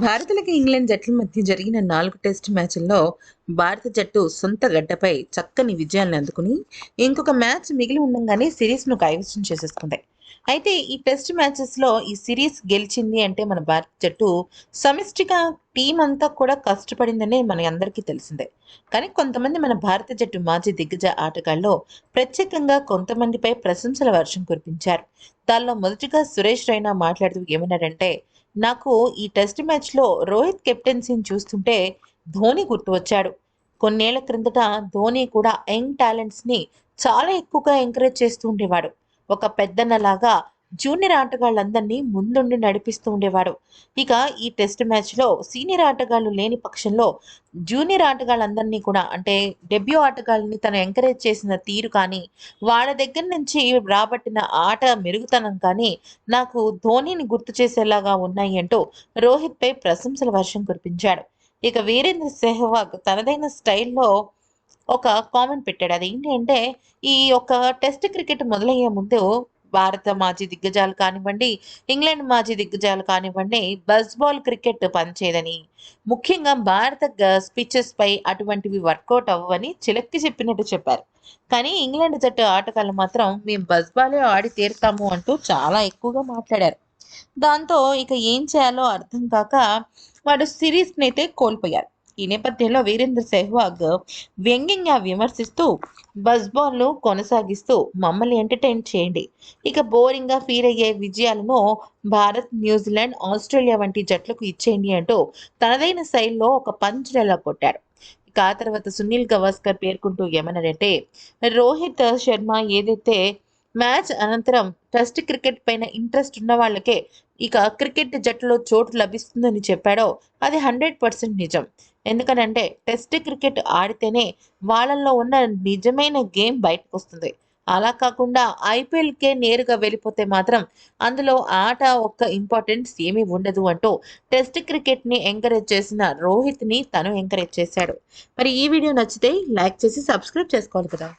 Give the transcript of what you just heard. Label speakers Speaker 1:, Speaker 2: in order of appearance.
Speaker 1: భారత్లకి England జట్ల మధ్య జరిగిన నాలుగు టెస్ట్ మ్యాచ్ల్లో భారత జట్టు సొంత గడ్డపై చక్కని విజయాలను అందుకుని ఇంకొక మ్యాచ్ మిగిలి ఉండగానే సిరీస్ను కైవసం చేసేసుకుంది. అయితే ఈ టెస్ట్ మ్యాచెస్లో ఈ సిరీస్ గెలిచింది అంటే మన భారత జట్టు సమిష్టిగా టీం అంతా కూడా కష్టపడిందనే మన అందరికీ తెలిసిందే. కానీ కొంతమంది మన భారత జట్టు మాజీ దిగ్గజ ఆటగాళ్ళు ప్రత్యేకంగా కొంతమందిపై ప్రశంసల వర్షం కురిపించారు. దానిలో మొదటిగా సురేష్ రైనా మాట్లాడుతూ ఏమన్నాడంటే నాకు ఈ టెస్ట్ మ్యాచ్లో రోహిత్ కెప్టెన్సీని చూస్తుంటే ధోని గుర్తు వచ్చాడు కొన్నేళ్ళ క్రిందట ధోని కూడా యంగ్ టాలెంట్స్ని చాలా ఎక్కువగా ఎంకరేజ్ చేస్తూ ఉండేవాడు. ఒక పెద్దన్నలాగా జూనియర్ ఆటగాళ్ళందరినీ ముందుండి నడిపిస్తూ ఉండేవాడు ఇక ఈ టెస్ట్ మ్యాచ్లో సీనియర్ ఆటగాళ్ళు లేని పక్షంలో జూనియర్ ఆటగాళ్ళందరినీ కూడా అంటే డెబ్యూ ఆటగాళ్ళని తను ఎంకరేజ్ చేసిన తీరు కానీ వాళ్ళ దగ్గర నుంచి రాబట్టిన ఆట మెరుగుతనం కానీ నాకు ధోనిని గుర్తు చేసేలాగా ఉన్నాయి అంటూ రోహిత్పై ప్రశంసల వర్షం కురిపించాడు. ఇక వీరేంద్ర సెహ్వాగ్ తనదైన స్టైల్లో ఒక కామెంట్ పెట్టాడు. అది ఏంటంటే ఈ యొక్క టెస్ట్ క్రికెట్ మొదలయ్యే ముందు భారత మాజీ దిగ్గజాలు కానివ్వండి ఇంగ్లాండ్ మాజీ దిగ్గజాలు కానివ్వండి బస్ బాల్ క్రికెట్ పనిచేయదని ముఖ్యంగా భారత స్పిచెస్ పై అటువంటివి వర్కౌట్ అవ్వని చిలక్కి చెప్పినట్టు చెప్పారు. కానీ ఇంగ్లాండ్ జట్టు ఆటగాళ్ళు మాత్రం మేము బస్ బాలే ఆడి తీరుతాము అంటూ చాలా ఎక్కువగా మాట్లాడారు. దాంతో ఇక ఏం చేయాలో అర్థం కాక వాడు సిరీస్ని అయితే కోల్పోయారు. ఈ నేపథ్యంలో వీరేంద్ర సెహ్వాగ్ వ్యంగ్యంగా విమర్శిస్తూ బస్ బాల్ను కొనసాగిస్తూ మమ్మల్ని ఎంటర్టైన్ చేయండి. ఇక బోరింగ్గా ఫీల్ అయ్యే విజయాలను భారత్ న్యూజిలాండ్ ఆస్ట్రేలియా వంటి జట్లకు ఇచ్చేయండి అంటూ తనదైన శైలిలో ఒక పంచ్ కొట్టాడు. ఇక ఆ తర్వాత సునీల్ గవాస్కర్ పేర్కొంటూ ఏమన్నారంటే రోహిత్ శర్మ ఏదైతే మ్యాచ్ అనంతరం టెస్ట్ క్రికెట్ పైన ఇంట్రెస్ట్ ఉన్న వాళ్ళకే ఇక క్రికెట్ జట్టులో చోటు లభిస్తుందని చెప్పాడో అది హండ్రెడ్ పర్సెంట్ నిజం. ఎందుకనంటే టెస్ట్ క్రికెట్ ఆడితేనే వాళ్ళల్లో ఉన్న నిజమైన గేమ్ బయటకు వస్తుంది అలా కాకుండా ఐపీఎల్కే నేరుగా వెళ్ళిపోతే మాత్రం అందులో ఆట ఒక్క ఇంపార్టెన్స్ ఏమీ ఉండదు అంటూ టెస్ట్ క్రికెట్ని ఎంకరేజ్ చేసిన రోహిత్ని తను ఎంకరేజ్ చేశాడు. మరి ఈ వీడియో నచ్చితే లైక్ చేసి సబ్స్క్రైబ్ చేసుకోవాలి కదా.